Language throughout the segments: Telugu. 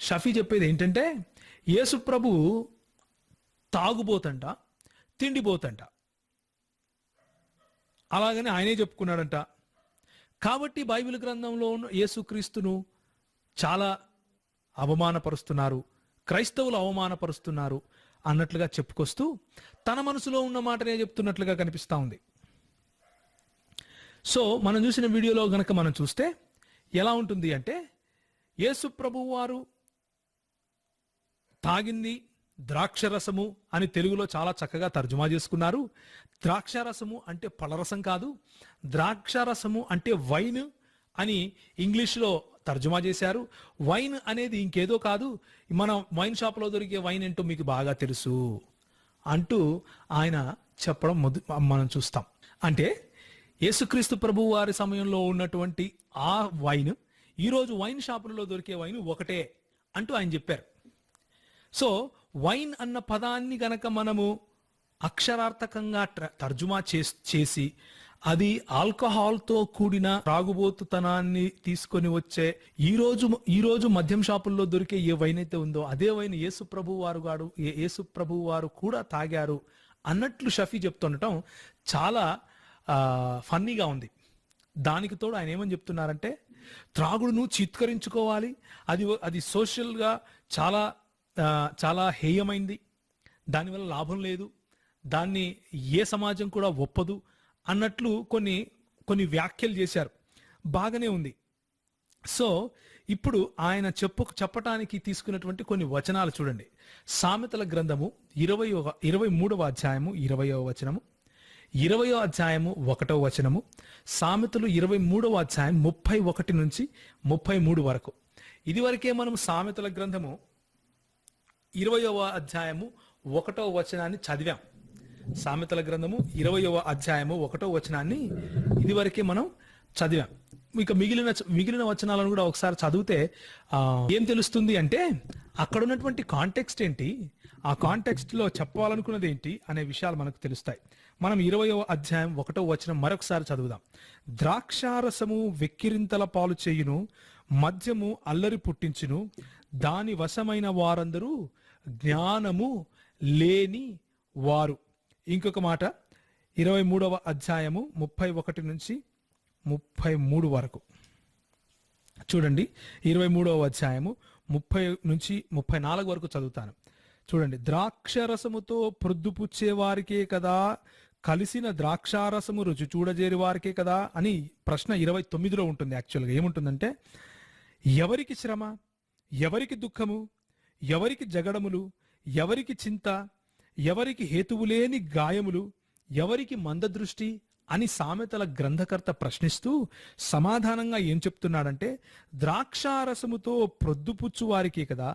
షఫీ చెప్పేది ఏంటంటే యేసు తాగుబోతంట తిండిపోతంట అలాగని ఆయనే చెప్పుకున్నాడంట. కాబట్టి బైబిల్ గ్రంథంలో ఉన్న యేసుక్రీస్తును చాలా అవమానపరుస్తున్నారు క్రైస్తవులు అవమానపరుస్తున్నారు అన్నట్లుగా చెప్పుకొస్తూ తన మనసులో ఉన్న మాటనే చెప్తున్నట్లుగా కనిపిస్తూ ఉంది. సో మనం చూసిన వీడియోలో గనక మనం చూస్తే ఎలా ఉంటుంది అంటే యేసు ప్రభువు వారు తాగింది ద్రాక్షరసము అని తెలుగులో చాలా చక్కగా తర్జుమా చేసుకున్నారు. ద్రాక్షరసము అంటే పలరసం కాదు ద్రాక్షరసము అంటే వైన్ అని ఇంగ్లీష్లో తర్జుమా చేశారు. వైన్ అనేది ఇంకేదో కాదు మన వైన్ షాప్లో దొరికే వైన్ ఏంటో మీకు బాగా తెలుసు అంటూ ఆయన చెప్పడం మొద మనం చూస్తాం. అంటే యేసుక్రీస్తు ప్రభు వారి సమయంలో ఉన్నటువంటి ఆ వైన్ ఈరోజు వైన్ షాపులలో దొరికే వైన్ ఒకటే అంటూ ఆయన చెప్పారు. సో వైన్ అన్న పదాన్ని గనక మనము అక్షరార్థకంగా ట్ర- తర్జుమా చేసి అది ఆల్కహాల్తో కూడిన త్రాగుబోతుతనాన్ని తీసుకొని వచ్చే ఈ రోజు ఈ రోజు మద్యం షాపుల్లో దొరికే ఏ వైన్ అయితే ఉందో అదే వైన్ యేసు ప్రభు వారు గాడు ఏ- యేసు ప్రభు వారు కూడా తాగారు అన్నట్లు షఫీ చెప్తుండటం చాలా ఫన్నీగా ఉంది. దానికి తోడు ఆయన ఏమని చెప్తున్నారంటే త్రాగుడును చిత్కరించుకోవాలి. అది అది సోషల్గా చాలా చాలా హేయమైంది. దానివల్ల లాభం లేదు. దాన్ని ఏ సమాజం కూడా ఒప్పదు అన్నట్లు కొన్ని కొన్ని వ్యాఖ్యలు చేశారు. బాగానే ఉంది. సో ఇప్పుడు ఆయన చెప్పు చెప్పటానికి తీసుకున్నటువంటి కొన్ని వచనాలు చూడండి. సామెతల గ్రంథము ఇరవై ఇరవై మూడవ అధ్యాయము ఇరవయో వచనము ఇరవయో అధ్యాయము ఒకటో వచనము సామెతలు ఇరవై మూడవ అధ్యాయం ముప్పై ఒకటి నుంచి ముప్పై మూడు వరకు. ఇదివరకే మనం సామెతల గ్రంథము ఇరవయవ అధ్యాయము ఒకటో వచనాన్ని చదివాం. సామెతల గ్రంథము ఇరవయవ అధ్యాయము ఒకటో వచనాన్ని ఇదివరకే మనం చదివాం. ఇక మిగిలిన మిగిలిన వచనాలను కూడా ఒకసారి చదివితే ఏం తెలుస్తుంది అంటే అక్కడ ఉన్నటువంటి కాంటెక్స్ట్ ఏంటి ఆ కాంటెక్స్ట్లో చెప్పాలనుకున్నది ఏంటి అనే విషయాలు మనకు తెలుస్తాయి. మనం ఇరవయవ అధ్యాయం ఒకటో వచనం మరొకసారి చదువుదాం. ద్రాక్షారసము వెక్కిరింతల పాలు చేయును మద్యము అల్లరి పుట్టించును దాని వశమైన వారందరూ జ్ఞానము లేని వారు. ఇంకొక మాట ఇరవై మూడవ అధ్యాయము ముప్పై ఒకటి నుంచి ముప్పై మూడు వరకు. చూడండి ఇరవై మూడవ అధ్యాయము ముప్పై నుంచి ముప్పై నాలుగు వరకు చదువుతాను. చూడండి ద్రాక్షరసముతో ప్రొద్దుపుచ్చే వారికే కదా కలిసిన ద్రాక్షారసము రుచి చూడజేరి వారికే కదా అని ప్రశ్న ఇరవై తొమ్మిదిలో ఉంటుంది యాక్చువల్గా. ఏముంటుందంటే ఎవరికి శ్రమ? ఎవరికి దుఃఖము? ఎవరికి జగడములు ఎవరికి చింత ఎవరికి హేతువులేని గాయములు ఎవరికి మందదృష్టి అని సామెతల గ్రంథకర్త ప్రశ్నిస్తూ సమాధానంగా ఏం చెప్తున్నాడంటే ద్రాక్షారసముతో ప్రొద్దుపుచ్చు వారికే కదా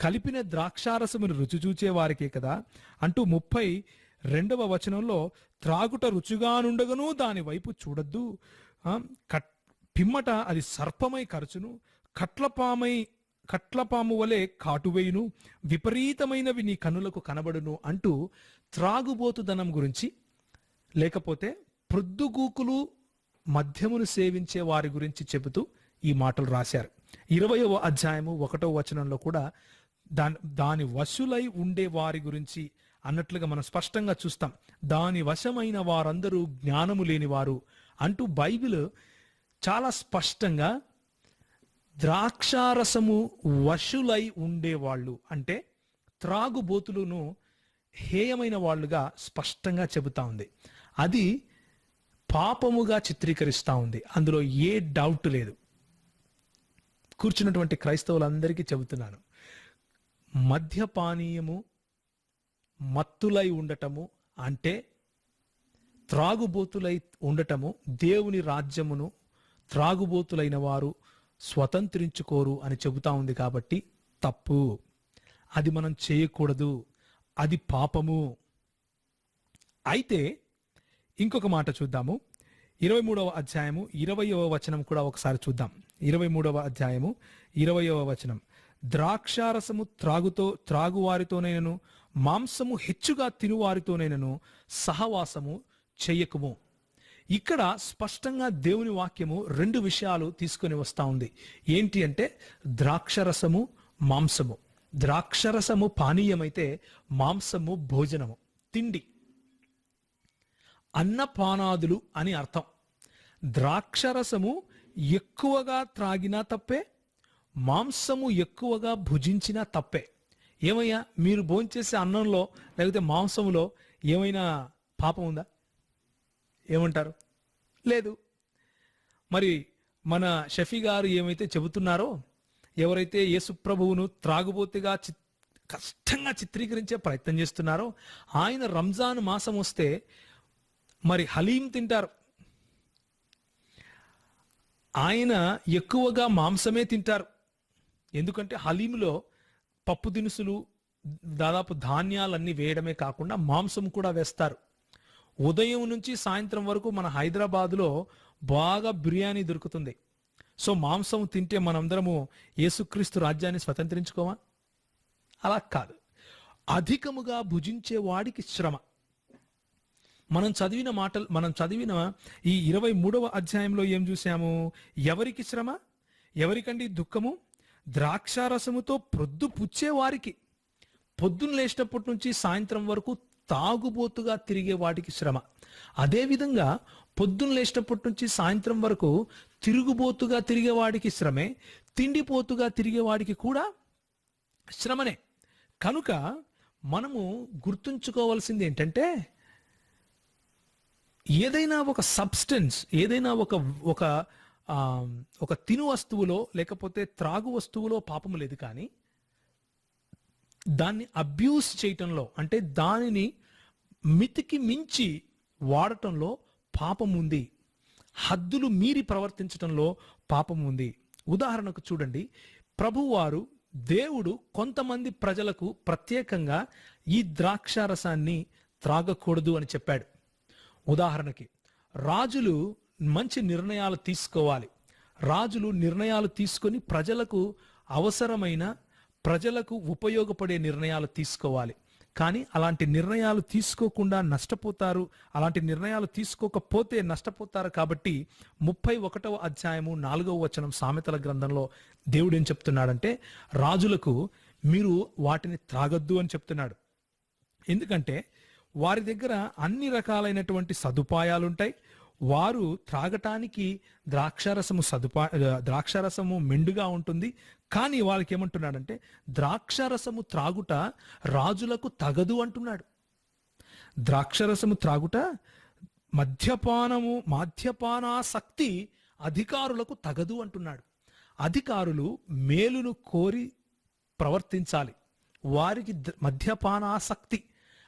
కలిపిన ద్రాక్షారసమును రుచి చూచే వారికే కదా అంటూ ముప్పై రెండవ వచనంలో త్రాగుట రుచిగానుండగను దాని వైపు చూడొద్దు. కట్ పిమ్మట అది సర్పమై కరచును కట్లపామై కట్లపాము వలె కాటువేయును విపరీతమైనవి నీ కన్నులకు కనబడును అంటూ త్రాగుబోతుదనం గురించి లేకపోతే ప్రొద్దుగూకులు మద్యమును సేవించే వారి గురించి చెబుతూ ఈ మాటలు రాశారు. ఇరవయవ అధ్యాయము ఒకటో వచనంలో కూడా దాని దాని వశులై ఉండే వారి గురించి అన్నట్లుగా మనం స్పష్టంగా చూస్తాం. దాని వశమైన వారందరూ జ్ఞానము లేని వారు అంటూ బైబిల్ చాలా స్పష్టంగా ద్రాక్షారసము వశులై ఉండేవాళ్ళు. అంటే త్రాగుబోతులను హేయమైన వాళ్ళుగా స్పష్టంగా చెబుతా ఉంది. అది పాపముగా చిత్రీకరిస్తూ ఉంది. అందులో ఏ డౌట్ లేదు. కూర్చున్నటువంటి క్రైస్తవులందరికీ చెబుతున్నాను. మద్యపానీయము మత్తులై ఉండటము అంటే త్రాగుబోతులై ఉండటము దేవుని రాజ్యమును త్రాగుబోతులైన వారు స్వతంత్రించుకోరు అని చెబుతా ఉంది కాబట్టి తప్పు. అది మనం చేయకూడదు. అది పాపము. అయితే ఇంకొక మాట చూద్దాము. ఇరవై మూడవ అధ్యాయము ఇరవయవ వచనం కూడా ఒకసారి చూద్దాం. ఇరవై మూడవ అధ్యాయము ఇరవయవ వచనం. ద్రాక్షారసము త్రాగుతో త్రాగువారితోనైనను మాంసము హెచ్చుగా తినువారితోనైనను సహవాసము చెయ్యకుము ఇక్కడ స్పష్టంగా దేవుని వాక్యము రెండు విషయాలు తీసుకొని వస్తా ఉంది. ఏంటి అంటే ద్రాక్షరసము మాంసము. ద్రాక్షరసము పానీయమైతే మాంసము భోజనము తిండి. అన్నపానాదులు అని అర్థం. ద్రాక్షరసము ఎక్కువగా త్రాగినా తప్పే మాంసము ఎక్కువగా భుజించినా తప్పే. ఏమయ్యా మీరు భోంచేసే అన్నంలో లేకపోతే మాంసములో ఏమైనా పాపం ఉందా? ఏమంటారు? లేదు. మరి మన షఫీ గారు ఏమైతే చెబుతున్నారో ఎవరైతే యేసుప్రభువును త్రాగుబోతుగా చి కష్టంగా చిత్రీకరించే ప్రయత్నం చేస్తున్నారో ఆయన రంజాన్ మాసం వస్తే మరి హలీం తింటారు. ఆయన ఎక్కువగా మాంసమే తింటారు. ఎందుకంటే హలీంలో పప్పు దినుసులు దాదాపు ధాన్యాలన్నీ వేయడమే కాకుండా మాంసం కూడా వేస్తారు. ఉదయం నుంచి సాయంత్రం వరకు మన హైదరాబాదులో బాగా బిర్యానీ దొరుకుతుంది. సో మాంసం తింటే మనందరము యేసుక్రీస్తు రాజ్యాన్ని స్వతంత్రించుకోమా? అలా కాదు. అధికముగా భుజించే వాడికి శ్రమ. మనం చదివిన మాటలు మనం చదివిన ఈ ఇరవై మూడవ అధ్యాయంలో ఏం చూసాము ఎవరికి శ్రమ? ఎవరికండి దుఃఖము? ద్రాక్షారసముతో ప్రొద్దు పుచ్చే వారికి పొద్దున్న లేచినప్పటి నుంచి సాయంత్రం వరకు తాగుబోతుగా తిరిగే వాటికి శ్రమ. అదేవిధంగా పొద్దున్న లేచినప్పటి నుంచి సాయంత్రం వరకు తిరుగుబోతుగా తిరిగే వాడికి శ్రమే తిండిపోతుగా తిరిగే వాడికి కూడా శ్రమనే. కనుక మనము గుర్తుంచుకోవాల్సింది ఏంటంటే ఏదైనా ఒక సబ్స్టెన్స్ ఏదైనా ఒక ఒక ఒక తిను వస్తువులో లేకపోతే త్రాగు వస్తువులో పాపము లేదు కానీ దాన్ని అబ్యూస్ చేయటంలో అంటే దానిని మితికి మించి వాడటంలో పాపం ఉంది. హద్దులు మీరి ప్రవర్తించటంలో పాపం ఉంది. ఉదాహరణకు చూడండి. ప్రభువారు దేవుడు కొంతమంది ప్రజలకు ప్రత్యేకంగా ఈ ద్రాక్షారసాన్ని త్రాగకూడదు అని చెప్పాడు. ఉదాహరణకి రాజులు మంచి నిర్ణయాలు తీసుకోవాలి. రాజులు నిర్ణయాలు తీసుకొని ప్రజలకు అవసరమైన ప్రజలకు ఉపయోగపడే నిర్ణయాలు తీసుకోవాలి. కానీ అలాంటి నిర్ణయాలు తీసుకోకుండా నష్టపోతారు. అలాంటి నిర్ణయాలు తీసుకోకపోతే నష్టపోతారు కాబట్టి ముప్పై ఒకటవ అధ్యాయము నాలుగవ వచనం సామెతల గ్రంథంలో దేవుడు ఏం చెప్తున్నాడంటే రాజులకు మీరు వాటిని త్రాగొద్దు అని చెప్తున్నాడు. ఎందుకంటే వారి దగ్గర అన్ని రకాలైనటువంటి సదుపాయాలుంటాయి. వారు త్రాగటానికి ద్రాక్షారసము సదుపా ద్రాక్షారసము మెండుగా ఉంటుంది. కానీ వాళ్ళకి ఏమంటున్నాడంటే ద్రాక్షరసము త్రాగుట రాజులకు తగదు అంటున్నాడు. ద్రాక్షరసము త్రాగుట మద్యపానము మద్యపానాసక్తి అధికారులకు తగదు అంటున్నాడు. అధికారులు మేలును కోరి ప్రవర్తించాలి. వారికి మద్యపానాసక్తి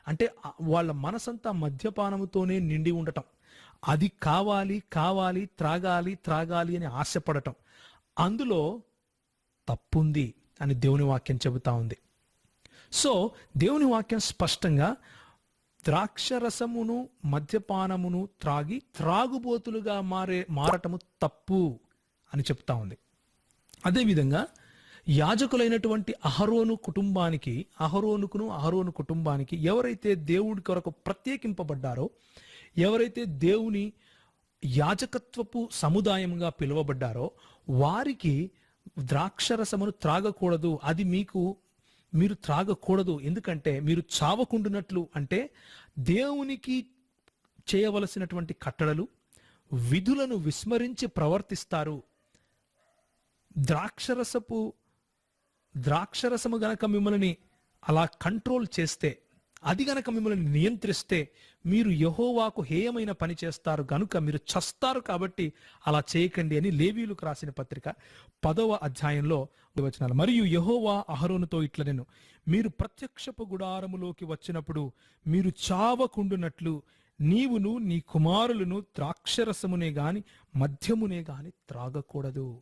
అంటే వాళ్ళ మనసంతా మద్యపానముతోనే నిండి ఉండటం. అది కావాలి కావాలి త్రాగాలి త్రాగాలి అని ఆశపడటం. అందులో తప్పుంది అని దేవుని వాక్యం చెబుతా ఉంది. సో దేవుని వాక్యం స్పష్టంగా ద్రాక్షరసమును మద్యపానమును త్రాగి త్రాగుబోతులుగా మారే మారటము తప్పు అని చెప్తా ఉంది. అదేవిధంగా యాజకులైనటువంటి అహరోను కుటుంబానికి అహరోనుకును అహరోను కుటుంబానికి ఎవరైతే దేవుడి కొరకు ప్రత్యేకింపబడ్డారో ఎవరైతే దేవుని యాజకత్వపు సముదాయంగా పిలువబడ్డారో వారికి ద్రాక్షరసమును త్రాగకూడదు. అది మీకు మీరు త్రాగకూడదు. ఎందుకంటే మీరు చావకుండునట్లు అంటే దేవునికి చేయవలసినటువంటి కట్టడలు విధులను విస్మరించి ప్రవర్తిస్తారు. ద్రాక్షరసపు ద్రాక్షరసము గనక మిమ్మల్ని అలా కంట్రోల్ చేస్తే అది గనక మిమ్మల్ని నియంత్రిస్తే మీరు యహోవాకు హేయమైన పని చేస్తారు గనుక మీరు చస్తారు కాబట్టి అలా చేయకండి అని లేవీలకు రాసిన పత్రిక పదవ అధ్యాయంలో వచనాలు. మరియు యహోవా అహరోనుతో ఇట్ల నేను మీరు ప్రత్యక్షపు గుడారములోకి వచ్చినప్పుడు మీరు చావకుండునట్లు నీవును నీ కుమారులను ద్రాక్షరసమునే గాని మద్యమునే గాని త్రాగకూడదు.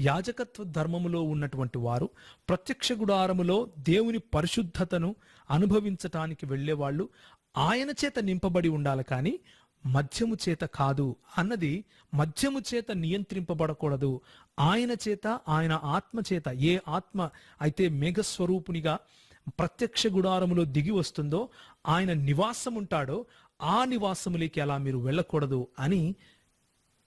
యాజకత్వ ధర్మములో ఉన్నటువంటి వారు ప్రత్యక్ష గుడారములో దేవుని పరిశుద్ధతను అనుభవించటానికి వెళ్ళేవాళ్ళు ఆయన చేత నింపబడి ఉండాలి కానీ మద్యము చేత కాదు అన్నది మద్యము చేత నియంత్రింపబడకూడదు. ఆయన చేత ఆయన ఆత్మ చేత ఏ ఆత్మ అయితే మేఘస్వరూపునిగా ప్రత్యక్ష గుడారములో దిగి వస్తుందో ఆయన నివాసం ఉంటాడో ఆ నివాసములోకి అలా మీరు వెళ్ళకూడదు అని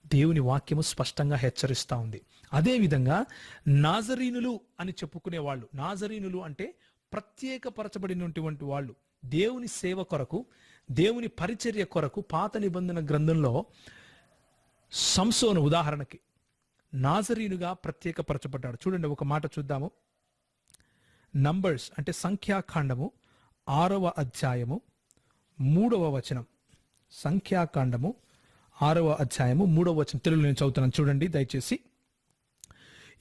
దేవుని వాక్యము స్పష్టంగా హెచ్చరిస్తూ ఉంది. అదేవిధంగా నాజరీనులు అని చెప్పుకునే వాళ్ళు నాజరీనులు అంటే ప్రత్యేకపరచబడినటువంటి వాళ్ళు దేవుని సేవ కొరకు దేవుని పరిచర్య కొరకు పాత నిబంధన గ్రంథంలో సంసోను ఉదాహరణకి నాజరీనుగా ప్రత్యేకపరచబడ్డాడు. చూడండి ఒక మాట చూద్దాము. నంబర్స్ అంటే సంఖ్యాకాండము ఆరవ అధ్యాయము మూడవ వచనం. సంఖ్యాకాండము ఆరవ అధ్యాయము మూడవ వచనం తెలుగులో నేను చదువుతున్నాను. చూడండి దయచేసి.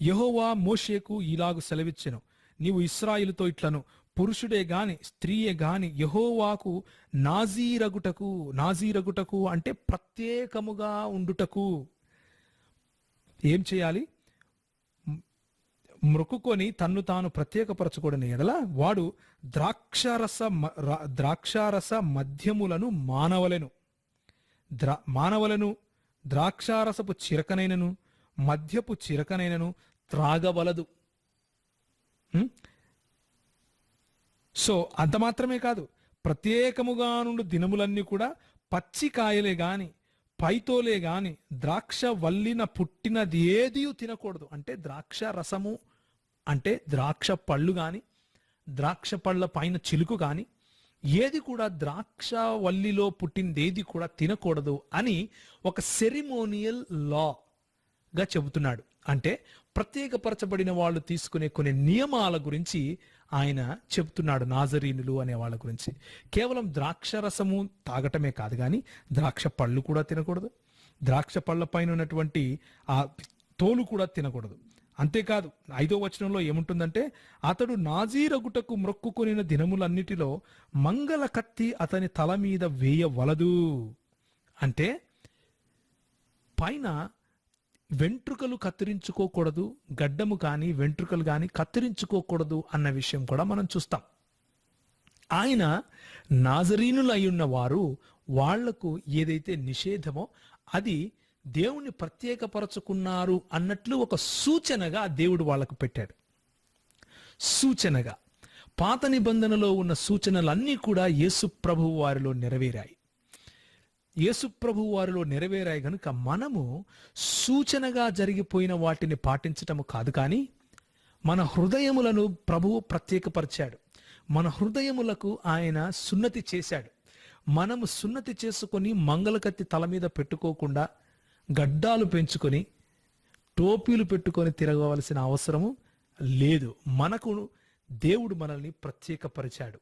యహోవా మోషేకు ఇలాగు సెలవిచ్చెను. నీవు ఇస్రాయిల్తో ఇట్లను. పురుషుడే గాని స్త్రీయే గాని యహోవాకు నాజీరగుటకు నాజీరగుటకు అంటే ప్రత్యేకముగా ఉండుటకు ఏం చేయాలి? మృక్కుకొని తన్ను తాను ప్రత్యేకపరచకూడని ఎడల వాడు ద్రాక్షారస మ- ద్రాక్షారస మద్యములను మానవలెను. ద్రా మానవలను ద్రాక్షారసపు చిరకనైనను మద్యపు చిరకనైనను త్రాగవలదు. సో అంత మాత్రమే కాదు. ప్రత్యేకముగా నుండి దినములన్నీ కూడా పచ్చికాయలే గాని పైతోలే గాని ద్రాక్ష వల్లిన పుట్టినది ఏది తినకూడదు. అంటే ద్రాక్ష రసము అంటే ద్రాక్ష పళ్ళు గాని ద్రాక్ష పళ్ళ పైన చిలుకు కానీ ఏది కూడా ద్రాక్ష వల్లిలో పుట్టింది ఏది కూడా తినకూడదు అని ఒక సెరిమోనియల్ లా గా చెబుతున్నాడు. అంటే ప్రత్యేకపరచబడిన వాళ్ళు తీసుకునే కొన్ని నియమాల గురించి ఆయన చెబుతున్నాడు నాజరీనులు అనే వాళ్ళ గురించి. కేవలం ద్రాక్ష రసము తాగటమే కాదు కానీ ద్రాక్ష పళ్ళు కూడా తినకూడదు. ద్రాక్ష పళ్ళ పైన ఉన్నటువంటి ఆ తోలు కూడా తినకూడదు. అంతేకాదు ఐదో వచనంలో ఏముంటుందంటే అతడు నాజీరగుటకు మ్రొక్కుకొనిన దినములన్నిటిలో మంగళ కత్తి అతని తల మీద వేయవలదు. అంటే పైన వెంట్రుకలు కత్తిరించుకోకూడదు గడ్డము కానీ వెంట్రుకలు కానీ కత్తిరించుకోకూడదు అన్న విషయం కూడా మనం చూస్తాం. ఆయన నాజరీనులు అయి వారు వాళ్ళకు ఏదైతే నిషేధమో అది దేవుని ప్రత్యేకపరచుకున్నారు అన్నట్లు ఒక సూచనగా దేవుడు వాళ్ళకు పెట్టాడు. సూచనగా. పాత నిబంధనలో ఉన్న సూచనలన్నీ కూడా యేసు ప్రభువు వారిలో నెరవేరాయి. యేసుప్రభు వారిలో నెరవేరాయి గనుక మనము సూచనగా జరిగిపోయిన వాటిని పాటించటము కాదు కానీ మన హృదయములను ప్రభువు ప్రత్యేకపరిచాడు. మన హృదయములకు ఆయన సున్నతి చేశాడు. మనము సున్నతి చేసుకొని మంగళకత్తి తల మీద పెట్టుకోకుండా గడ్డాలు పెంచుకొని టోపీలు పెట్టుకొని తిరగవలసిన అవసరము లేదు. మనకు దేవుడు మనల్ని ప్రత్యేకపరిచాడు.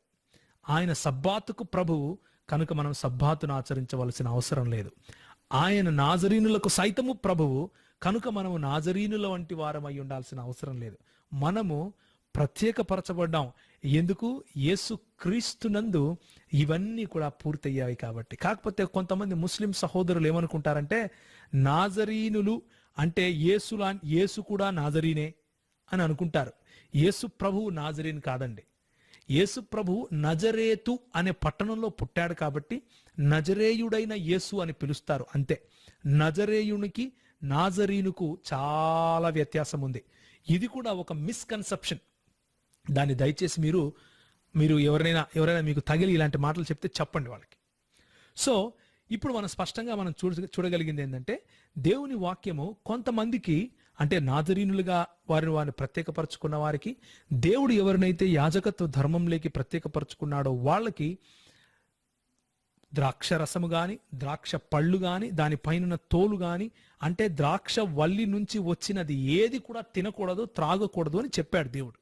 ఆయన సబ్బాతుకు ప్రభువు కనుక మనం సబ్బాతును ఆచరించవలసిన అవసరం లేదు. ఆయన నాజరీనులకు సైతము ప్రభువు కనుక మనము నాజరీనుల వంటి వారమై ఉండాల్సిన అవసరం లేదు. మనము ప్రత్యేకపరచబడ్డాం. ఎందుకు? యేసు క్రీస్తునందు ఇవన్నీ కూడా పూర్తయ్యాయి కాబట్టి. కాకపోతే కొంతమంది ముస్లిం సహోదరులు ఏమనుకుంటారంటే నాజరీనులు అంటే యేసులా యేసు కూడా నాజరీనే అని అనుకుంటారు. యేసు ప్రభువు నాజరీన్ కాదండి. యేసు ప్రభు నజరేతు అనే పట్టణంలో పుట్టాడు కాబట్టి నజరేయుడైన యేసు అని పిలుస్తారు అంతే. నజరేయునికి నాజరీనుకు చాలా వ్యత్యాసం ఉంది. ఇది కూడా ఒక మిస్కన్సెప్షన్ దాన్ని దయచేసి మీరు మీరు ఎవరైనా ఎవరైనా మీకు తగిలి ఇలాంటి మాటలు చెప్తే చెప్పండి వాళ్ళకి. సో ఇప్పుడు మనం స్పష్టంగా మనం చూడ చూడగలిగింది ఏంటంటే దేవుని వాక్యము కొంతమందికి అంటే నాజరీనులుగా వారిని వారిని ప్రత్యేకపరచుకున్న వారికి దేవుడు ఎవరినైతే యాజకత్వ ధర్మంలోకి ప్రత్యేకపరచుకున్నాడో వాళ్ళకి ద్రాక్ష రసము గాని ద్రాక్ష పళ్ళు గాని దానిపైన తోలు గాని అంటే ద్రాక్ష వల్లి నుంచి వచ్చినది ఏది కూడా తినకూడదు త్రాగకూడదు అని చెప్పాడు దేవుడు.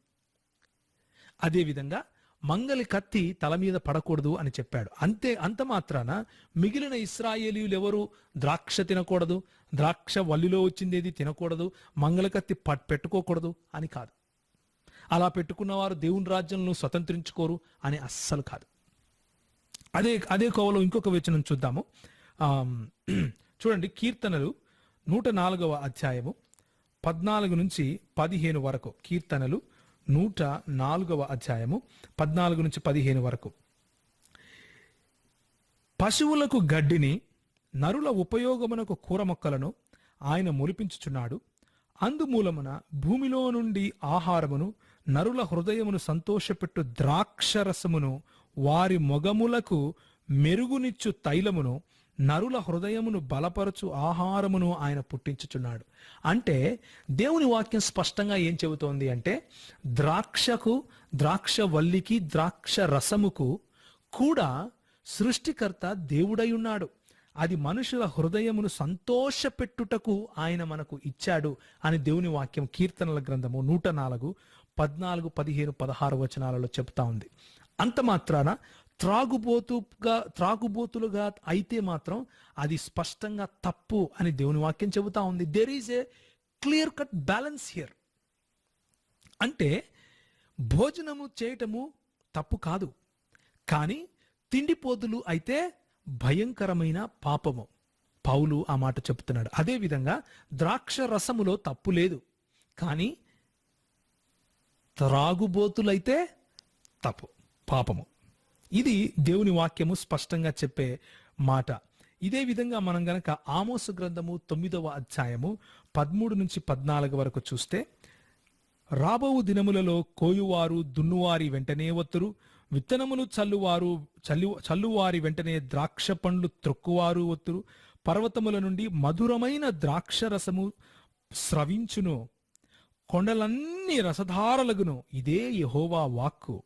అదేవిధంగా మంగలి కత్తి తల మీద పడకూడదు అని చెప్పాడు. అంతే అంత మాత్రాన మిగిలిన ఇస్రాయేలీయులు ఎవరు ద్రాక్ష తినకూడదు ద్రాక్ష వల్లిలో వచ్చిందేది తినకూడదు మంగళ కత్తి పెట్టుకోకూడదు అని కాదు. అలా పెట్టుకున్నవారు దేవుని రాజ్యంలో స్వతంత్రించుకోరు అని అస్సలు కాదు. అదే అదే కోవలో ఇంకొక వచనం చూద్దాము. చూడండి కీర్తనలు నూట నాలుగవ అధ్యాయము పద్నాలుగు నుంచి పదిహేను వరకు కీర్తనలు నూట నాలుగవ అధ్యాయము పద్నాలుగు నుంచి పదిహేను వరకు. పశువులకు గడ్డిని నరుల ఉపయోగమునకు కూర మొక్కలను ఆయన మొలిపించుచున్నాడు అందుమూలమున భూమిలో నుండి ఆహారమును నరుల హృదయమును సంతోషపెట్టు ద్రాక్షరసమును వారి మొగములకు మెరుగునిచ్చు తైలమును నరుల హృదయమును బలపరచు ఆహారమును ఆయన పుట్టించుచున్నాడు. అంటే దేవుని వాక్యం స్పష్టంగా ఏం చెబుతోంది అంటే ద్రాక్షకు ద్రాక్ష వల్లికి ద్రాక్ష రసముకు కూడా సృష్టికర్త దేవుడై ఉన్నాడు అది మనుషుల హృదయమును సంతోషపెట్టుటకు ఆయన మనకు ఇచ్చాడు అని దేవుని వాక్యం కీర్తనల గ్రంథము నూట నాలుగు పద్నాలుగు పదిహేను పదహారు వచనాలలో చెప్తా ఉంది. అంత మాత్రాన త్రాగుబోతుగా త్రాగుబోతులుగా అయితే మాత్రం అది స్పష్టంగా తప్పు అని దేవుని వాక్యం చెబుతా ఉంది. There is a clear cut balance here అంటే భోజనము చేయటము తప్పు కాదు. కానీ తిండిపోతులు అయితే భయంకరమైన పాపము. పౌలు ఆ మాట చెప్తున్నాడు. అదేవిధంగా ద్రాక్ష రసములో తప్పు లేదు. కానీ త్రాగుబోతులైతే తప్పు పాపము. ఇది దేవుని వాక్యము స్పష్టంగా చెప్పే మాట. ఇదే విధంగా మనం గనక ఆమోసు గ్రంథము తొమ్మిదవ అధ్యాయము పదమూడు నుంచి పద్నాలుగు వరకు చూస్తే రాబోవు దినములలో కోయువారు దున్నువారి వెంటనే వత్తురు విత్తనములు చల్లువారు చల్లు చల్లువారి వెంటనే ద్రాక్ష పండ్లు త్రొక్కువారు వత్తురు పర్వతముల నుండి మధురమైన ద్రాక్ష రసము స్రవించును. కొండలన్నీ రసధారలగును. ఇదే యహోవా వాక్కు.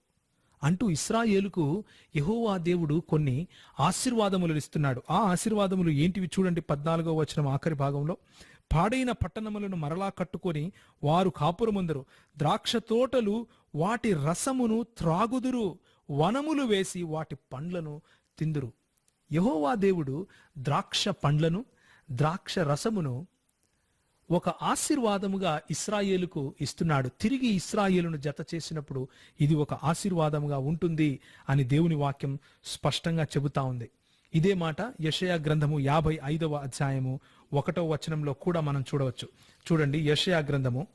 అంటూ ఇస్రాయేలుకు యహోవా దేవుడు కొన్ని ఆశీర్వాదములు ఇస్తున్నాడు. ఆ ఆశీర్వాదములు ఏంటివి చూడండి పద్నాలుగో వచనం ఆఖరి భాగంలో. పాడైన పట్టణములను మరలా కట్టుకొని వారు కాపురముందరు. ద్రాక్ష తోటలు వాటి రసమును త్రాగుదురు. వనములు వేసి వాటి పండ్లను తిందురు. యహోవా దేవుడు ద్రాక్ష పండ్లను ద్రాక్ష రసమును ఒక ఆశీర్వాదముగా ఇస్రాయేలుకు ఇస్తున్నాడు. తిరిగి ఇస్రాయేలును జత చేసినప్పుడు ఇది ఒక ఆశీర్వాదముగా ఉంటుంది అని దేవుని వాక్యం స్పష్టంగా చెబుతా ఉంది. ఇదే మాట యషయా గ్రంథము యాభై ఐదవ అధ్యాయము ఒకటో వచనంలో కూడా మనం చూడవచ్చు. చూడండి యషయా గ్రంథము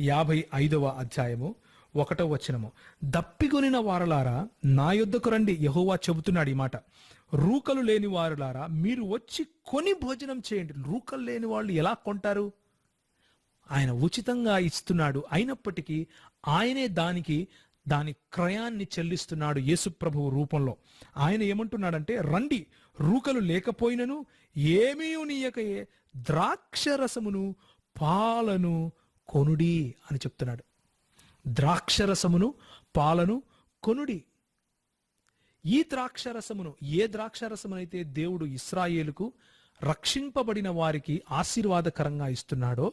యాభై ఐదవ అధ్యాయము ఒకటో వచనము. దప్పిగొనిన వారలారా నా యొద్దకు రండి యహోవా చెబుతున్నాడు ఈ మాట. రూకలు లేని వారులారా మీరు వచ్చి కొని భోజనం చేయండి. రూకలు లేని వాళ్ళు ఎలా కొంటారు? ఆయన ఉచితంగా ఇస్తున్నాడు. అయినప్పటికీ ఆయనే దానికి దాని క్రయాన్ని చెల్లిస్తున్నాడు యేసుప్రభువు రూపంలో. ఆయన ఏమంటున్నాడంటే రండి రూకలు లేకపోయినను ఏమీ నీయకయే ద్రాక్షరసమును పాలను కొనుడి అని చెప్తున్నాడు. ద్రాక్షరసమును పాలను కొనుడి. ఈ ద్రాక్షరసమును ఏ ద్రాక్షరసమునైతే దేవుడు ఇస్రాయేలుకు రక్షింపబడిన వారికి ఆశీర్వాదకరంగా ఇస్తున్నాడో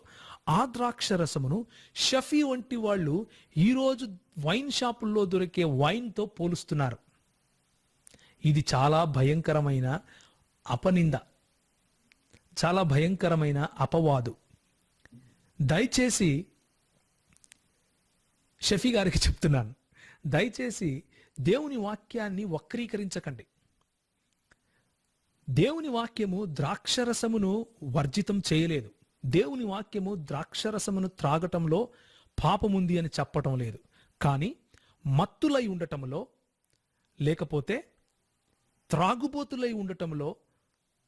ఆ ద్రాక్షరసమును షఫీ వంటి వాళ్ళు ఈరోజు వైన్ షాపుల్లో దొరికే వైన్తో పోలుస్తున్నారు. ఇది చాలా భయంకరమైన అపనింద. చాలా భయంకరమైన అపవాదు. దయచేసి షఫీ గారికి చెప్తున్నాను. దయచేసి దేవుని వాక్యాన్ని వక్రీకరించకండి. దేవుని వాక్యము ద్రాక్షరసమును వర్జితం చేయలేదు. దేవుని వాక్యము ద్రాక్షరసమును త్రాగటంలో పాపముంది అని చెప్పటం లేదు. కానీ మత్తులై ఉండటంలో లేకపోతే త్రాగుబోతులై ఉండటంలో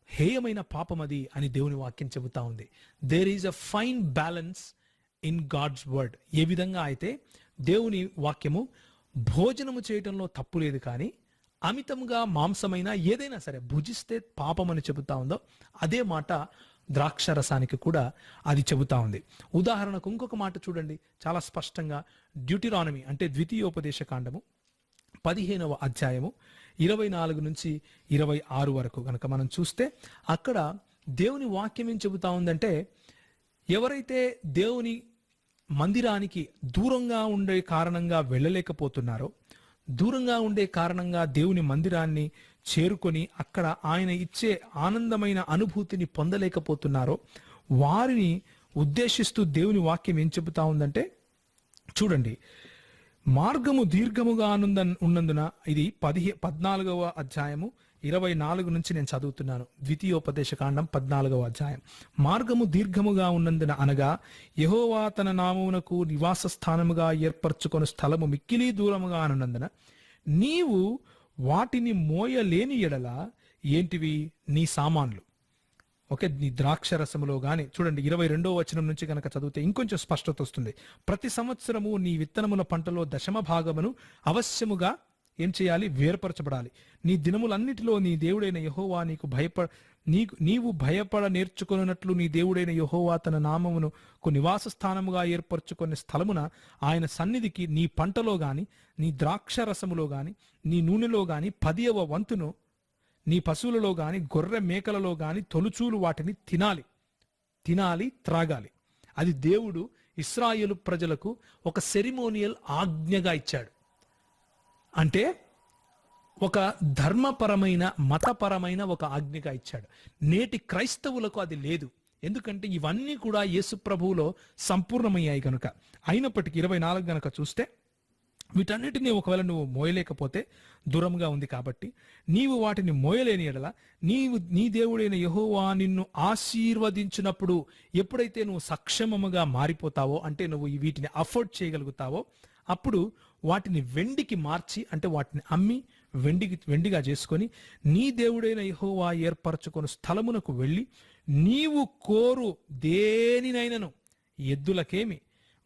హేయమైన పాపమది అని దేవుని వాక్యం చెబుతా ఉంది. There is a fine balance in God's word ఏ విధంగా అయితే దేవుని వాక్యము భోజనము చేయటంలో తప్పు లేదు కానీ అమితంగా మాంసమైన ఏదైనా సరే భుజిస్తే పాపం అని చెబుతా ఉందో అదే మాట ద్రాక్ష రసానికి కూడా అది చెబుతా ఉంది. ఉదాహరణకు ఇంకొక మాట చూడండి. చాలా స్పష్టంగా డ్యూటిరానమీ అంటే ద్వితీయోపదేశ కాండము పదిహేనవ అధ్యాయము ఇరవై నాలుగు నుంచి ఇరవై ఆరు వరకు కనుక మనం చూస్తే అక్కడ దేవుని వాక్యం ఏం చెబుతా ఉందంటే ఎవరైతే దేవుని మందిరానికి దూరంగా ఉండే కారణంగా వెళ్ళలేకపోతున్నారో దూరంగా ఉండే కారణంగా దేవుని మందిరాన్ని చేరుకొని అక్కడ ఆయన ఇచ్చే ఆనందమైన అనుభూతిని పొందలేకపోతున్నారో వారిని ఉద్దేశిస్తూ దేవుని వాక్యం ఏం చెబుతా ఉందంటే చూడండి మార్గము దీర్ఘముగా ఉన్నందున ఇది పదిహే పద్నాలుగవ అధ్యాయము ఇరవై నాలుగు నుంచి నేను చదువుతున్నాను. ద్వితీయోపదేశ కాండం పద్నాలుగవ అధ్యాయం. మార్గము దీర్ఘముగా ఉన్నందున అనగా యహోవా తన నామమునకు నివాస స్థానముగా ఏర్పరచుకొని స్థలము మిక్కిలి దూరముగా అనున్నందున నీవు వాటిని మోయలేని ఎడల ఏంటివి? నీ సామాన్లు. ఓకే నీ ద్రాక్ష రసములో కానీ చూడండి ఇరవై రెండో వచనం నుంచి కనుక చదివితే ఇంకొంచెం స్పష్టత వస్తుంది. ప్రతి సంవత్సరము నీ విత్తనముల పంటలో దశమ భాగమును అవశ్యముగా ఏం చేయాలి? వేర్పరచబడాలి. నీ దినములన్నిటిలో నీ దేవుడైన యహోవా నీకు భయప నీకు నీవు భయపడ నేర్చుకున్నట్లు నీ దేవుడైన యహోవా తన నామమును ఒక నివాస స్థానముగా ఏర్పరచుకునే స్థలమున ఆయన సన్నిధికి నీ పంటలో గాని నీ ద్రాక్ష రసములో గాని నీ నూనెలో గాని పదియవ వంతును నీ పశువులలో గాని గొర్రె మేకలలో గాని తొలుచూలు వాటిని తినాలి. తినాలి త్రాగాలి. అది దేవుడు ఇస్రాయేలు ప్రజలకు ఒక సెరిమోనియల్ ఆజ్ఞగా ఇచ్చాడు. అంటే ఒక ధర్మపరమైన మతపరమైన ఒక ఆజ్ఞగా ఇచ్చాడు. నేటి క్రైస్తవులకు అది లేదు. ఎందుకంటే ఇవన్నీ కూడా యేసు ప్రభువులో సంపూర్ణమయ్యాయి కనుక అయినప్పటికీ ఇరవై నాలుగు గనక చూస్తే వీటన్నిటినీ ఒకవేళ నువ్వు మోయలేకపోతే దూరంగా ఉంది కాబట్టి నీవు వాటిని మోయలేని ఎడల నీవు నీ దేవుడైన యహోవా నిన్ను ఆశీర్వదించినప్పుడు ఎప్పుడైతే నువ్వు సక్షమముగా మారిపోతావో అంటే నువ్వు వీటిని అఫోర్డ్ చేయగలుగుతావో అప్పుడు వాటిని వెండికి మార్చి అంటే వాటిని అమ్మి వెండికి వెండిగా చేసుకొని నీ దేవుడైన యహోవా ఏర్పరచుకొని స్థలమునకు వెళ్ళి నీవు కోరు దేనినైనను? ఎద్దులకేమి?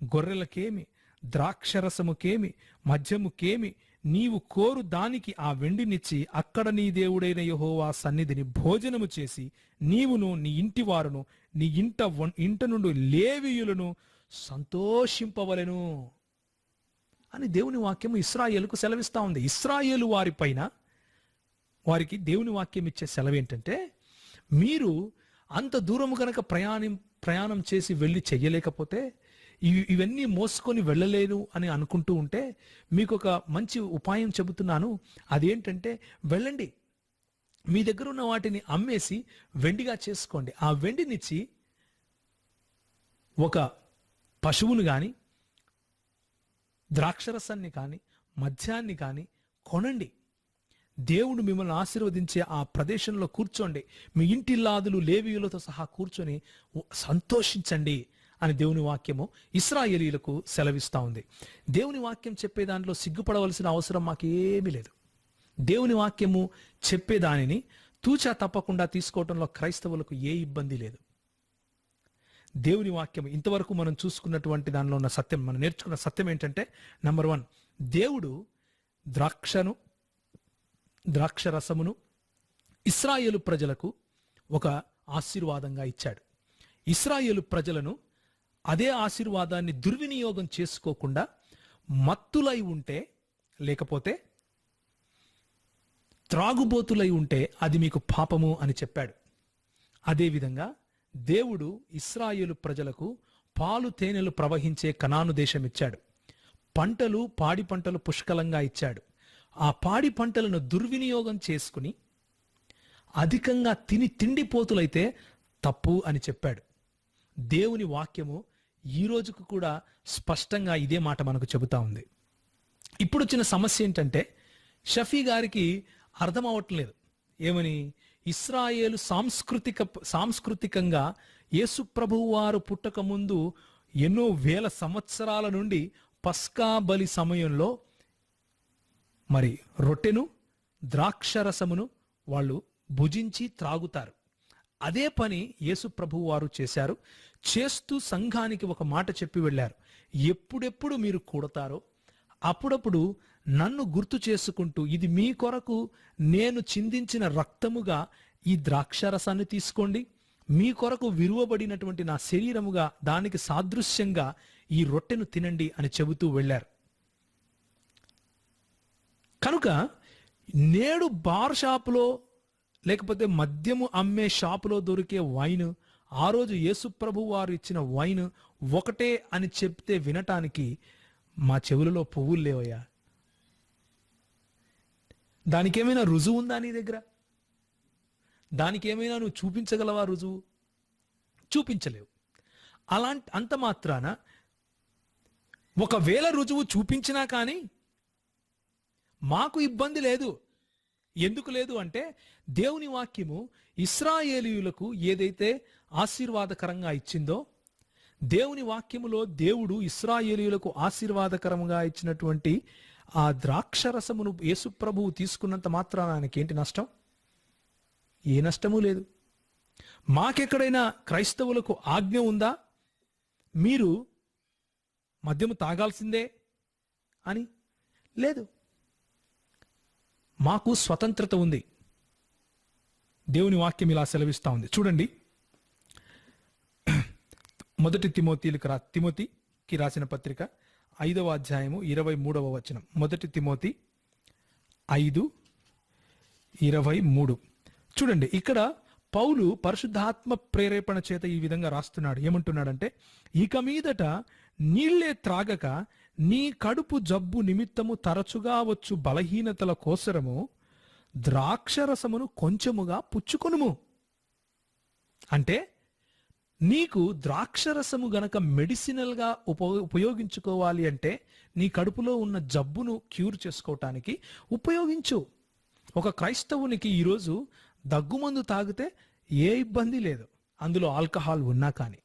గొర్రెలకేమి? ద్రాక్షరసముకేమి? మద్యముకేమి? నీవు కోరు దానికి ఆ వెండినిచ్చి అక్కడ నీ దేవుడైన యహోవా సన్నిధిని భోజనము చేసి నీవును నీ ఇంటి వారును నీ ఇంట ఇంట నుండి లేవీయులను సంతోషింపవలెను. అని దేవుని వాక్యము ఇస్రాయేలుకు సెలవిస్తూ ఉంది. ఇస్రాయేలు వారి పైన వారికి దేవుని వాక్యం ఇచ్చే సెలవు ఏంటంటే మీరు అంత దూరము కనుక ప్రయాణం ప్రయాణం చేసి వెళ్ళి చెయ్యలేకపోతే ఇవి ఇవన్నీ మోసుకొని వెళ్ళలేను అని అనుకుంటూ ఉంటే మీకు ఒక మంచి ఉపాయం చెబుతున్నాను. అదేంటంటే వెళ్ళండి. మీ దగ్గర ఉన్న వాటిని అమ్మేసి వెండిగా చేసుకోండి. ఆ వెండినిచ్చి ఒక పశువును కానీ ద్రాక్షరసాన్ని కానీ మద్యాన్ని కానీ కొనండి. దేవుడు మిమ్మల్ని ఆశీర్వదించే ఆ ప్రదేశంలో కూర్చోండి. మీ ఇంటిల్లాదులు లేవీయులతో సహా కూర్చొని సంతోషించండి అని దేవుని వాక్యము ఇస్రాయేలీలకు సెలవిస్తూ ఉంది. దేవుని వాక్యం చెప్పే దాంట్లో సిగ్గుపడవలసిన అవసరం మాకేమీ లేదు. దేవుని వాక్యము చెప్పేదానిని తూచా తప్పకుండా తీసుకోవడంలో క్రైస్తవులకు ఏ ఇబ్బంది లేదు. దేవుని వాక్యం ఇంతవరకు మనం చూసుకున్నటువంటి దానిలో ఉన్న సత్యం మనం నేర్చుకున్న సత్యం ఏంటంటే నంబర్ వన్ దేవుడు ద్రాక్షను ద్రాక్ష రసమును ఇస్రాయేలు ప్రజలకు ఒక ఆశీర్వాదంగా ఇచ్చాడు. ఇస్రాయేలు ప్రజలను అదే ఆశీర్వాదాన్ని దుర్వినియోగం చేసుకోకుండా మత్తులై ఉంటే లేకపోతే త్రాగుబోతులై ఉంటే అది మీకు పాపము అని చెప్పాడు. అదేవిధంగా దేవుడు ఇస్రాయేలు ప్రజలకు పాలు తేనెలు ప్రవహించే కనాను దేశం ఇచ్చాడు పంటలు పాడి పంటలు పుష్కలంగా ఇచ్చాడు. ఆ పాడి పంటలను దుర్వినియోగం చేసుకుని అధికంగా తిని తిండిపోతులైతే తప్పు అని చెప్పాడు. దేవుని వాక్యము ఈ రోజుకు కూడా స్పష్టంగా ఇదే మాట మనకు చెబుతా ఉంది. ఇప్పుడు వచ్చిన సమస్య ఏంటంటే షఫీ గారికి అర్థం అవ్వట్లేదు. ఏమని? ఇస్రాయేలు సాంస్కృతిక సాంస్కృతికంగా యేసు ప్రభువు వారు పుట్టక ముందు ఎన్నో వేల సంవత్సరాల నుండి పస్కా బలి సమయంలో మరి రొట్టెను ద్రాక్షరసమును వాళ్ళు భుజించి త్రాగుతారు. అదే పని యేసు ప్రభువు వారు చేశారు. చేస్తూ సంఘానికి ఒక మాట చెప్పి వెళ్ళారు. ఎప్పుడెప్పుడు మీరు కూడతారో అప్పుడప్పుడు నన్ను గుర్తు చేసుకుంటూ ఇది మీ కొరకు నేను చిందించిన రక్తముగా ఈ ద్రాక్షరసాన్ని తీసుకోండి. మీ కొరకు విరువబడినటువంటి నా శరీరముగా దానికి సాదృశ్యంగా ఈ రొట్టెను తినండి అని చెబుతూ వెళ్ళారు. కనుక నేడు బార్ షాపులో లేకపోతే మద్యము అమ్మే షాపులో దొరికే వైన్ ఆ రోజు యేసుప్రభు వారు ఇచ్చిన వైన్ ఒకటే అని చెప్తే వినటానికి మా చెవులలో పువ్వులు లేవయ్యా. దానికి ఏమైనా రుజువు ఉందా నీ దగ్గర? దానికి ఏమైనా నువ్వు చూపించగలవా రుజువు? చూపించలేవు. అలాంటి అంత మాత్రాన ఒకవేళ రుజువు చూపించినా కానీ మాకు ఇబ్బంది లేదు. ఎందుకు లేదు అంటే దేవుని వాక్యము ఇస్రాయేలీయులకు ఏదైతే ఆశీర్వాదకరంగా ఇచ్చిందో దేవుని వాక్యములో దేవుడు ఇస్రాయేలీయులకు ఆశీర్వాదకరంగా ఇచ్చినటువంటి ఆ ద్రాక్షరసమును యేసుప్రభువు తీసుకున్నంత మాత్రాన ఆయనకి ఏంటి నష్టం? ఏ నష్టమూ లేదు. మాకెక్కడైనా క్రైస్తవులకు ఆజ్ఞ ఉందా? మీరు మద్యము తాగాల్సిందే అని? లేదు. మాకు స్వతంత్రత ఉంది. దేవుని వాక్యం ఇలా సెలవిస్తూ ఉంది. చూడండి. మొదటి తిమోతిలకు రా తిమోతికి రాసిన పత్రిక ఐదవ అధ్యాయము ఇరవై మూడవ వచనం. మొదటి తిమోతి ఐదు ఇరవై మూడు. చూడండి ఇక్కడ పౌలు పరిశుద్ధాత్మ ప్రేరేపణ చేత ఈ విధంగా రాస్తున్నాడు. ఏమంటున్నాడంటే ఇక మీదట నీళ్ళే త్రాగక నీ కడుపు జబ్బు నిమిత్తము తరచుగా వచ్చు బలహీనతల కోసరము ద్రాక్షరసమును కొంచెముగా పుచ్చుకొనుము. అంటే నీకు ద్రాక్షరసము గనక మెడిసినల్గా ఉప ఉపయోగించుకోవాలి అంటే నీ కడుపులో ఉన్న జబ్బును క్యూర్ చేసుకోవటానికి ఉపయోగించు. ఒక క్రైస్తవునికి ఈరోజు దగ్గుమందు తాగితే ఏ ఇబ్బంది లేదు. అందులో ఆల్కహాల్ ఉన్నా కానీ.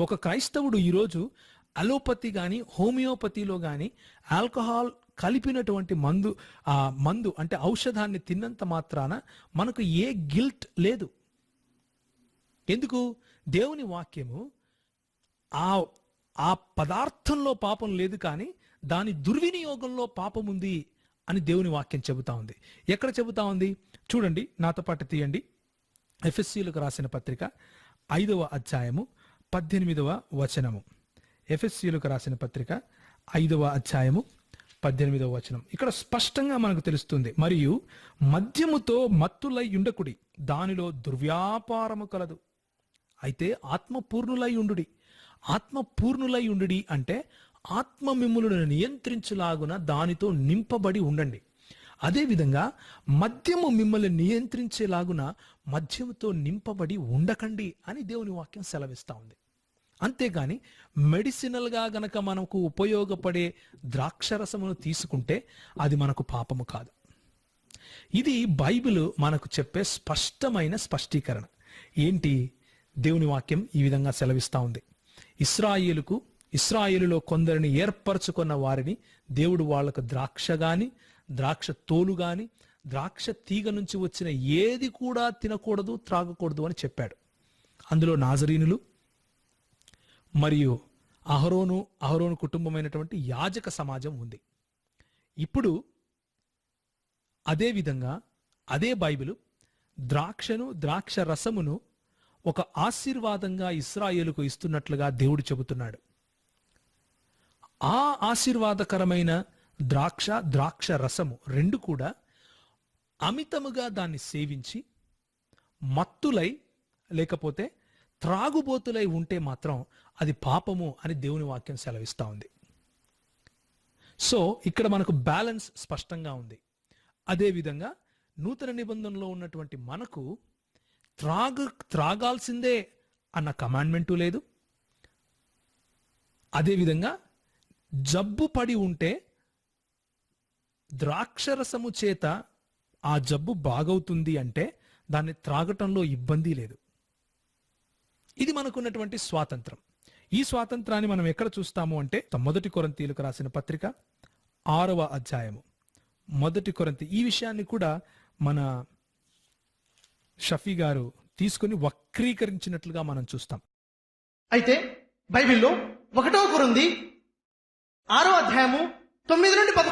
ఒక క్రైస్తవుడు ఈరోజు అలోపతి కానీ హోమియోపతిలో కానీ ఆల్కహాల్ కలిపినటువంటి మందు ఆ మందు అంటే ఔషధాన్ని తిన్నంత మాత్రాన మనకు ఏ గిల్ట్ లేదు. ఎందుకు? దేవుని వాక్యము ఆ ఆ పదార్థంలో పాపం లేదు కానీ దాని దుర్వినియోగంలో పాపం ఉంది అని దేవుని వాక్యం చెబుతా ఉంది. ఎక్కడ చెబుతా ఉంది? చూడండి నాతో పాటు తీయండి. ఎఫ్ఎస్సీలకు రాసిన పత్రిక ఐదవ అధ్యాయము పద్దెనిమిదవ వచనము. ఎఫ్ఎస్సీలకు రాసిన పత్రిక ఐదవ అధ్యాయము పద్దెనిమిదవ వచనం. ఇక్కడ స్పష్టంగా మనకు తెలుస్తుంది మరియు మద్యముతో మత్తులై ఉండకుడి దానిలో దుర్వ్యాపారము కలదు. అయితే ఆత్మపూర్ణులై ఉండుడి. ఆత్మపూర్ణులై ఉండుడి అంటే ఆత్మ మిమ్ములను నియంత్రించులాగున దానితో నింపబడి ఉండండి. అదేవిధంగా మద్యము మిమ్మల్ని నియంత్రించేలాగున మద్యముతో నింపబడి ఉండకండి అని దేవుని వాక్యం సెలవిస్తూ ఉంది. అంతేగాని మెడిసినల్గా గనక మనకు ఉపయోగపడే ద్రాక్షరసమును తీసుకుంటే అది మనకు పాపము కాదు. ఇది బైబిల్ మనకు చెప్పే స్పష్టమైన స్పష్టీకరణ. ఏంటి? దేవుని వాక్యం ఈ విధంగా సెలవిస్తా ఉంది. ఇస్రాయేలుకు ఇస్రాయిలులో కొందరిని ఏర్పరచుకున్న వారిని దేవుడు వాళ్ళకు ద్రాక్ష గాని ద్రాక్ష తోలు గాని ద్రాక్ష తీగ నుంచి వచ్చిన ఏది కూడా తినకూడదు త్రాగకూడదు అని చెప్పాడు. అందులో నాజరీనులు మరియు అహరోను అహరోను కుటుంబమైనటువంటి యాజక సమాజం ఉంది. ఇప్పుడు అదే విధంగా అదే బైబిలు ద్రాక్షను ద్రాక్ష రసమును ఒక ఆశీర్వాదంగా ఇస్రాయేలుకు ఇస్తున్నట్లుగా దేవుడు చెబుతున్నాడు. ఆ ఆశీర్వాదకరమైన ద్రాక్ష ద్రాక్ష రసము రెండు కూడా అమితముగా దాన్ని సేవించి మత్తులై లేకపోతే త్రాగుబోతులై ఉంటే మాత్రం అది పాపము అని దేవుని వాక్యం సెలవిస్తూ ఉంది. సో ఇక్కడ మనకు బ్యాలెన్స్ స్పష్టంగా ఉంది. అదేవిధంగా నూతన నిబంధనలో ఉన్నటువంటి మనకు త్రాగు త్రాగాల్సిందే అన్న కమాండ్మెంటు లేదు. అదేవిధంగా జబ్బు పడి ఉంటే ద్రాక్షరసము చేత ఆ జబ్బు బాగవుతుంది అంటే దాన్ని త్రాగటంలో ఇబ్బంది లేదు. ఇది మనకున్నటువంటి స్వాతంత్రం. ఈ స్వాతంత్రాన్ని మనం ఎక్కడ చూస్తాము అంటే మొదటి కొరంతీలకు రాసిన పత్రిక ఆరవ అధ్యాయము. మొదటి కొరంతి ఈ విషయాన్ని కూడా మన షఫీ గారు తీసుకుని వక్రీకరించినట్లుగా మనం చూస్తాం. అయితే బైబిల్లో ఒకటో కొరింది ఆరో అధ్యాయము తొమ్మిది నుండి పదకొండు